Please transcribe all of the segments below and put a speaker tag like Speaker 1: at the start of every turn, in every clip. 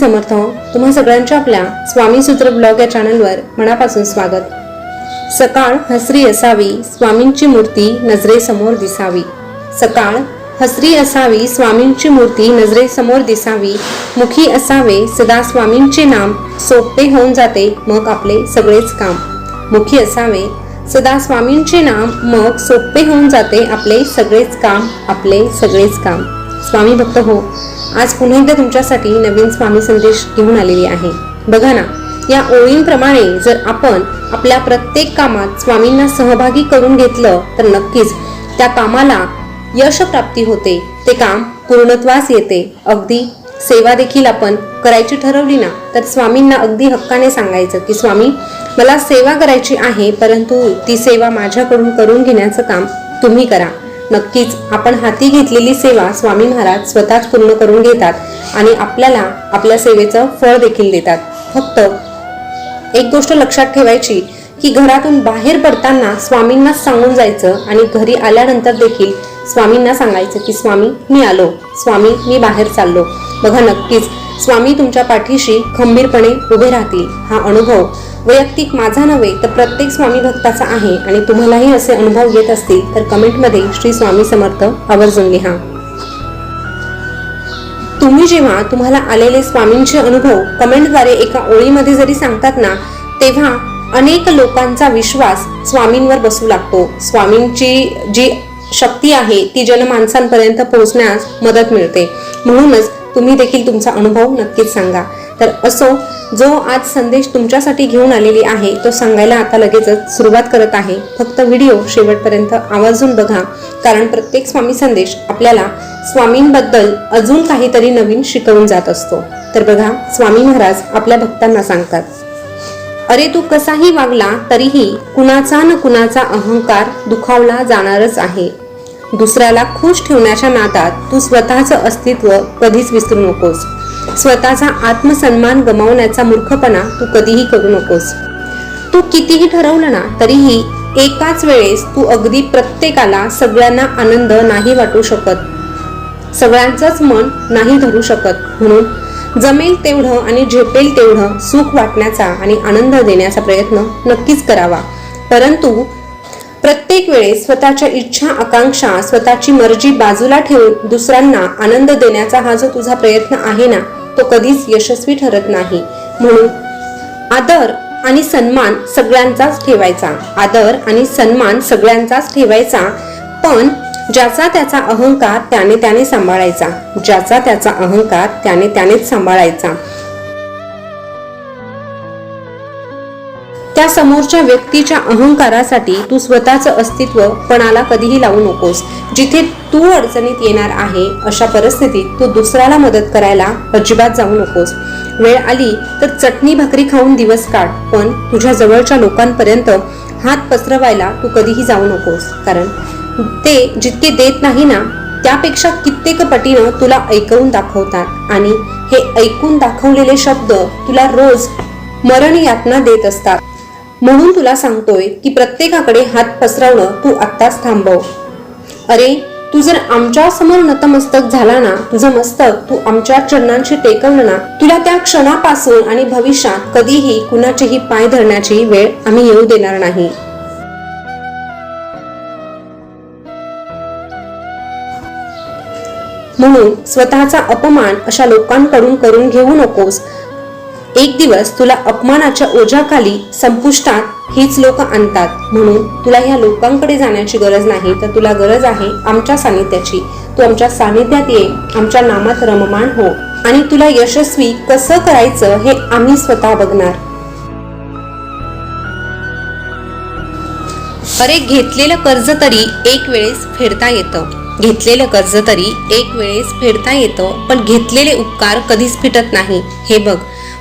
Speaker 1: समर्थ तुम्हा सगळ्यांच्या आपल्या स्वामी सूत्र ब्लॉग या चॅनलवर मनापासून स्वागत. सकाळ हसरी असावी स्वामींची मूर्ती नजरेसमोर दिसावी. सकाळ हसरी असावी स्वामींची मूर्ती नजरेसमोर दिसावी. मुखी असावे सदा स्वामींचे नाम सोपे होऊन जाते मग आपले सगळेच काम. मुखी असावे सदा स्वामींचे नाम मग सोपे होऊन जाते आपले सगळेच काम आपले सगळेच काम. स्वामी भक्त हो. आज पुन्हा एकदा तुमच्यासाठी नवीन स्वामी संदेश घेऊन आलेली आहे. बघा ना या ओळींप्रमाणे जर आपण आपल्या प्रत्येक कामात स्वामींना सहभागी करून घेतलं तर नक्कीच त्या कामाला यश प्राप्ती होते. ते काम पूर्णत्वास येते. अगदी सेवा देखील आपण करायची ठरवली ना तर स्वामींना अगदी हक्काने सांगायचं की स्वामी मला सेवा करायची आहे परंतु ती सेवा माझ्याकडून करून घेण्याचं काम तुम्ही करा. नक्कीच. आपण हाती घेतलेली सेवा स्वामी महाराज स्वतःच पूर्ण करून घेतात आणि आपल्याला आपल्या सेवेचं फळ देखील देतात. फक्त एक गोष्ट लक्षात ठेवायची की घरातून बाहेर पडताना स्वामींना सांगून जायचं आणि घरी आल्यानंतर देखील स्वामींना सांगायचं की स्वामी मी आलो. स्वामी मी बाहेर चाललो. बघा नक्कीच स्वामी तुमच्या पाठीशी खंबीरपणे उभे राहतील. हा अनुभव वैयक्तिक माझा नव्हे तर प्रत्येक स्वामी भक्ताचा आहे. आणि तुम्हालाही असे अनुभव येत असतील तर कमेंटमध्ये श्री स्वामी समर्थ आवर्जून लिहा. तुम्ही जेव्हा तुम्हाला आलेले स्वामींचे अनुभव कमेंटद्वारे एका ओळीमध्ये जरी सांगतात ना तेव्हा अनेक लोकांचा विश्वास स्वामींवर बसू लागतो. स्वामींची जी शक्ती आहे ती जनमानसांपर्यंत पोहोचण्यास मदत मिळते. म्हणूनच तुम्ही देखील तुमचा अनुभव नक्कीच सांगा. तर असो जो आज संदेश तुमच्यासाठी घेऊन आलेली आहे तो सांगायला आता लगेचच सुरुवात करत आहे. फक्त व्हिडिओ शेवटपर्यंत आवर्जून बघा कारण प्रत्येक स्वामी संदेश आपल्याला स्वामींबद्दल अजून काहीतरी नवीन शिकवून जात असतो. तर बघा स्वामी महाराज आपल्या भक्तांना सांगतात अरे तू कसाही वागला तरीही कुणाचा न कुणाचा अहंकार दुखावला जाणारच आहे. दुसऱ्याला खुश ठेवण्याच्या नादात तू स्वतःचं अस्तित्व कधीच विसरू नकोस. स्वतःचा आत्मसन्मान गमावण्याचा मूर्खपणा तू कधीही करू नकोस. तू कितीही ठरवलं ना तरीही एकाच वेळेस तू अगदी प्रत्येकाला सगळ्यांना आनंद नाही वाटू शकत. सगळ्यांचंच मन नाही धरू शकत. म्हणून जमेल तेवढं आणि झेपेल तेवढं सुख वाटण्याचा आणि आनंद देण्याचा प्रयत्न नक्कीच करावा. परंतु प्रत्येक वेळेस स्वतःच्या इच्छा आकांक्षा स्वतःची मर्जी बाजूला ठेवून दुसऱ्यांना आनंद देण्याचा हा जो तुझा प्रयत्न आहे ना तो कधीच यशस्वी ठरत नाही. म्हणून आदर आणि सन्मान सगळ्यांचाच ठेवायचा. आदर आणि सन्मान सगळ्यांचाच ठेवायचा पण ज्याचा त्याचा अहंकार त्याने त्याने सांभाळायचा. ज्याचा त्याचा अहंकार त्याने त्यानेच सांभाळायचा. त्या समोरच्या व्यक्तीच्या अहंकारासाठी तू स्वतःचं अस्तित्व पणाला कधीही लावू नकोस. जिथे तू अडचणीत येणार आहे अशा परिस्थितीत तू दुसऱ्याला मदत करायला अजिबात जाऊ नकोस. वेळ आली तर चटणी भाकरी खाऊन दिवस काढ पण तुझ्या जवळच्या लोकांपर्यंत हात पसरवायला तू कधीही जाऊ नकोस. कारण ते जितके देत नाही ना त्यापेक्षा कित्येक पटीनं तुला ऐकवून दाखवतात आणि हे ऐकून दाखवलेले शब्द तुला रोज मरण यातना देत असतात. म्हणून तुला सांगतोय की प्रत्येकाकडे हात पसरवणं तू आत्ताच थांबव. अरे तू जर आमच्यासमोर नतमस्तक झाला ना तुझं मस्तक तू आमच्या चरणांशी टेकवलं ना तुला त्या क्षणापासून आणि भविष्यात कधीही कुणाचेही पाय धरण्याची वेळ आम्ही येऊ देणार नाही. म्हणून स्वतःचा अपमान अशा लोकांकडून करून घेऊ नकोस. एक दिवस तुला अपमानाच्या ओझ्याखाली संपुष्टात हीच लोक आणतात. म्हणून तुला ह्या लोकांकडे जाण्याची गरज नाही तर तुला गरज आहे आमच्या सानिध्याची. तू आमच्या सानिध्यात ये आमच्या नामात रममाण हो. आणि तुला यशस्वी कसं करायचं हे आम्ही स्वतः बघणार. अरे घेतलेलं कर्ज तरी एक वेळेस फेडता येतं. घेतलेलं कर्ज तरी एक वेळेस फेडता येतं पण घेतलेले उपकार कधीच फिटत नाही. हे बघ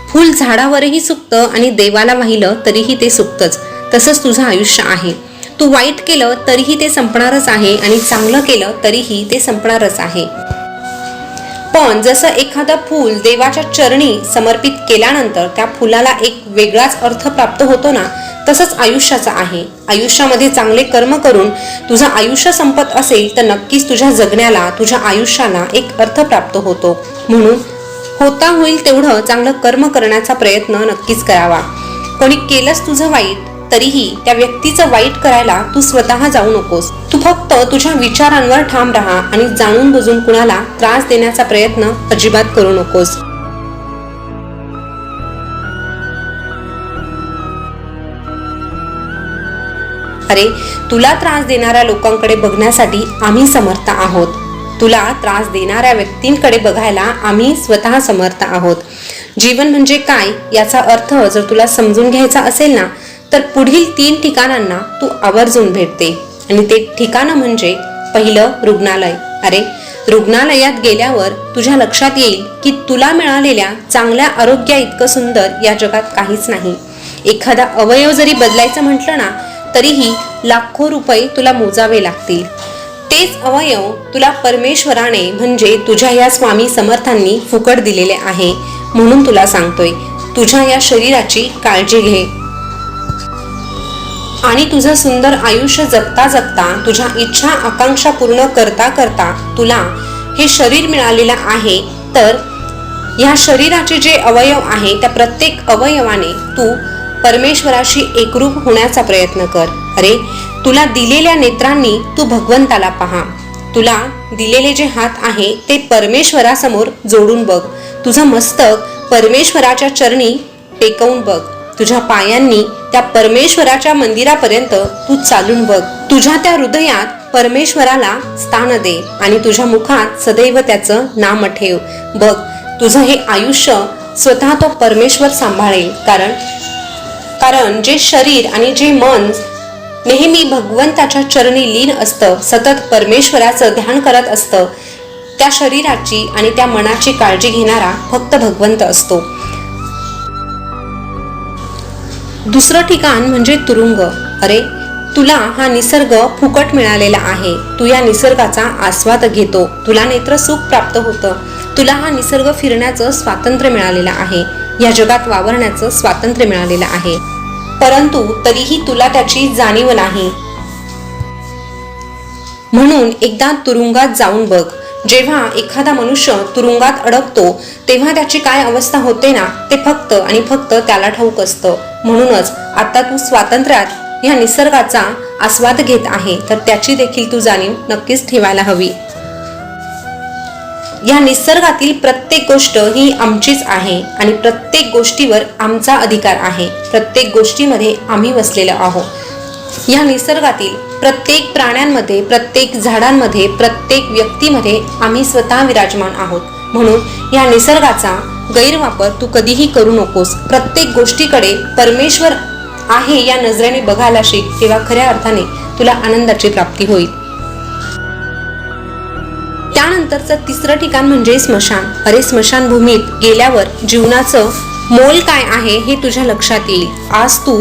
Speaker 1: फूल झाडावरही सुकतं आणि देवाला वाहिलं तरीही ते सुकतंच. तसंच तुझं आयुष्य आहे. तू वाईट केलं तरीही ते संपणारच आहे आणि चांगलं केलं तरीही ते संपणारच आहे. पण जसं एखादं फूल देवाच्या चरणी समर्पित केल्यानंतर त्या फुलाला एक वेगळाच अर्थ प्राप्त होतो ना तसंच आयुष्याचा आहे. आयुष्यामध्ये चांगले कर्म करून तुझं आयुष्य संपत असेल तर नक्कीच तुझ्या जगण्याला तुझ्या आयुष्याला एक अर्थ प्राप्त होतो. म्हणून होता होईल तेवढं चांगलं कर्म करण्याचा प्रयत्न नक्कीच करावा. कोणी केलंच तुझं वाईट तरीही त्या व्यक्तीचं वाईट करायला तू स्वतः जाऊ नकोस. तू फक्त तुझ्या विचारांवर ठाम राहा आणि जाणून बुजून कुणाला त्रास देण्याचा प्रयत्न अजिबात करू नकोस. अरे तुला त्रास देणाऱ्या लोकांकडे बघण्यासाठी आम्ही समर्थ आहोत. तुला त्रास देणाऱ्या व्यक्तींकडे बघायला आम्ही स्वतः समर्थ आहोत. जीवन म्हणजे काय याचा अर्थ जर तुला समजून घ्यायचा असेल ना तर पुढील तीन ठिकाणांना तू आवर्जून भेटते. आणि ते ठिकाणं म्हणजे पहिलं रुग्णालय. अरे रुग्णालयात गेल्यावर तुझ्या लक्षात येईल की तुला मिळालेल्या चांगल्या आरोग्या इतकं सुंदर या जगात काहीच नाही. एखादा अवयव जरी बदलायचं म्हटलं ना तरीही लाखो रुपये तुला मोजावे लागतील. तेच अवयव तुला परमेश्वराने म्हणजे तुझ्या या स्वामी समर्थांनी फुकट दिलेले आहे म्हणून तुला सांगतोय. तुझ्या या शरीराची काळजी घे. आणि तुझं सुंदर आयुष्य जगता जगता तुझ्या इच्छा आकांक्षा पूर्ण करता करता तुला हे शरीर मिळालेलं आहे. तर ह्या शरीराचे जे अवयव आहे त्या प्रत्येक अवयवाने तू परमेश्वराशी एकरूप होण्याचा प्रयत्न कर. अरे तुला दिलेल्या नेत्रांनी तू भगवंताला पहा. तुला दिलेले जे हात आहे ते परमेश्वरासमोर जोडून बघ. तुझं मस्तक परमेश्वराच्या चरणी टेकवून बघ. तुझ्या पायांनी त्या परमेश्वराच्या मंदिरापर्यंत तू चालून बघ. तुझ्या त्या हृदयात परमेश्वराला स्थान दे आणि तुझ्या मुखात सदैव त्याचं नाम ठेव. बघ तुझं हे आयुष्य स्वतः तो परमेश्वर सांभाळेल. कारण कारण जे शरीर आणि जे मन नेहमी भगवंताच्या चरणी लीन असतं सतत परमेश्वराचं ध्यान करत असतं. त्या शरीराची आणि त्या मनाची काळजी घेणारा फक्त भगवंत असतो. दुसरं ठिकाण म्हणजे तुरुंग. अरे तुला हा निसर्ग फुकट मिळालेला आहे. तू या निसर्गाचा आस्वाद घेतो. तुला नेत्र सुख प्राप्त होतं. तुला हा निसर्ग फिरण्याचं स्वातंत्र्य मिळालेलं आहे. या जगात वावरण्याचं स्वातंत्र्य मिळालेलं आहे. परंतु तरीही तुला त्याची जाणीव नाही. म्हणून एकदा तुरुंगात जाऊन बघ. जेव्हा एखादा मनुष्य तुरुंगात अडकतो तेव्हा त्याची काय अवस्था होते ना ते फक्त आणि फक्त त्याला ठाऊक असतं. म्हणूनच आता तू स्वातंत्र्यात ह्या निसर्गाचा आस्वाद घेत आहे तर त्याची देखील तू जाणीव नक्कीच ठेवायला हवी. या निसर्गातील प्रत्येक गोष्ट ही आमचीच आहे आणि प्रत्येक गोष्टीवर आमचा अधिकार आहे. प्रत्येक गोष्टीमध्ये आम्ही वसलेलो आहोत. या निसर्गातील प्रत्येक प्राण्यांमध्ये प्रत्येक झाडांमध्ये प्रत्येक व्यक्तीमध्ये आम्ही स्वतः विराजमान आहोत. म्हणून या निसर्गाचा गैरवापर तू कधीही करू नकोस. प्रत्येक गोष्टीकडे परमेश्वर आहे या नजरेने बघायला शिक तेव्हा खऱ्या अर्थाने तुला आनंदाची प्राप्ती होईल. त्यानंतरचं तिसरं ठिकाण म्हणजे स्मशान. अरे स्मशानभूमीत गेल्यावर जीवनाचं मोल काय आहे हे तुझ्या लक्षात येईल. आज तू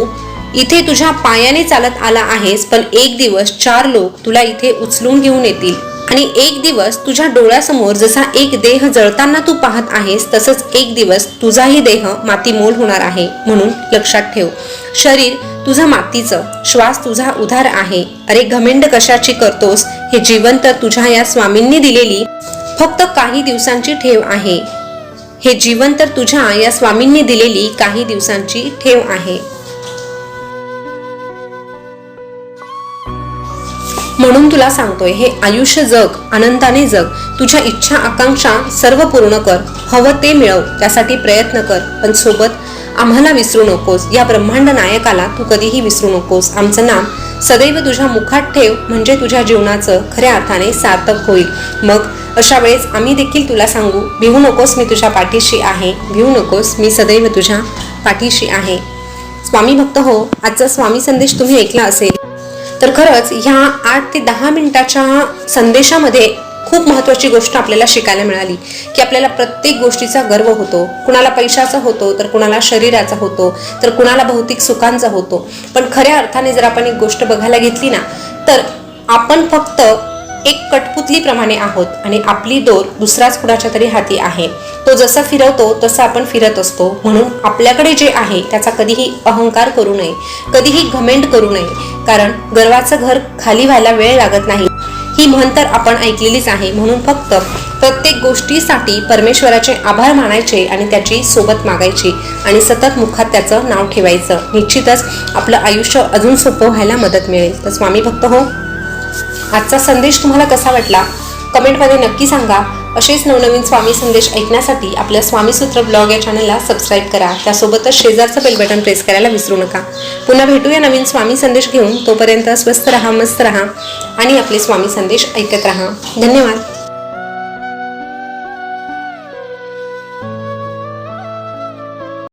Speaker 1: इथे तुझ्या पायाने चालत आला आहेस पण एक दिवस चार लोक तुला इथे उचलून घेऊन येतील. आणि एक दिवस तुझ्या डोळ्यासमोर जसा एक देह जळताना तू पाहत आहेस तसंच एक दिवस तुझाही देह मातीमोल होणार आहे म्हणून लक्षात ठेव. शरीर तुझं मातीचं श्वास तुझा उधार आहे. अरे घमेंड कशाची करतोस? हे जीवन तर तुझ्या या स्वामींनी दिलेली फक्त काही दिवसांची ठेव आहे. हे जीवन तर तुझ्या या स्वामींनी दिलेली काही दिवसांची ठेव आहे. म्हणून तुला सांगतोय हे आयुष्य जग आनंदाने जग. तुझ्या इच्छा आकांक्षा सर्व पूर्ण कर. हवं ते मिळव त्यासाठी प्रयत्न कर. पण सोबत आम्हाला विसरू नकोस. या ब्रह्मांड नायकाला तू कधीही विसरू नकोस. आमचं नाम सदैव तुझ्या मुखात ठेव म्हणजे तुझ्या जीवनाचं खऱ्या अर्थाने सार्थक होईल. मग अशा वेळेस आम्ही देखील तुला सांगू भिवू नकोस मी तुझ्या पाठीशी आहे भिवू नकोस मी सदैव तुझ्या पाठीशी आहे. स्वामी भक्त हो आजचा स्वामी संदेश तुम्ही ऐकला असेल. तर खरंच ह्या आठ ते दहा मिनिटाच्या संदेशामध्ये खूप महत्त्वाची गोष्ट आपल्याला शिकायला मिळाली की आपल्याला प्रत्येक गोष्टीचा गर्व होतो. कुणाला पैशाचा होतो तर कुणाला शरीराचा होतो तर कुणाला भौतिक सुखांचा होतो. पण खऱ्या अर्थाने जर आपण एक गोष्ट बघायला घेतली ना तर आपण फक्त एक कठपुतलीप्रमाणे आहोत आणि आपली दोर दुसराच कुणाच्या तरी हाती आहे. तो जसा फिरवतो तसं आपण फिरत असतो. म्हणून आपल्याकडे जे आहे त्याचा कधीही अहंकार करू नये कधीही घमेंड करू नये. कारण गर्वाचं घर खाली व्हायला वेळ लागत नाही. ही म्हण तर आपण ऐकलेलीच आहे. म्हणून फक्त प्रत्येक गोष्टीसाठी परमेश्वराचे आभार मानायचे आणि त्याची सोबत मागायची आणि सतत मुखात त्याचं नाव ठेवायचं. निश्चितच आपलं आयुष्य अजून सोपं व्हायला मदत मिळेल. तर स्वामी भक्त हो आजचा संदेश तुम्हाला कसा वाटला? कमेंटमध्ये नक्की सांगा. असेच नवनवीन स्वामी संदेश ऐकण्यासाठी आपल्या स्वामीसूत्र ब्लॉग या चॅनलला सबस्क्राईब करा. त्यासोबतच शेजारचं बेल बटन प्रेस करायला विसरू नका. पुन्हा भेटूया नवीन स्वामी संदेश घेऊन. तोपर्यंत स्वस्त रहा मस्त रहा आणि आपले स्वामी संदेश ऐकत रहा. धन्यवाद.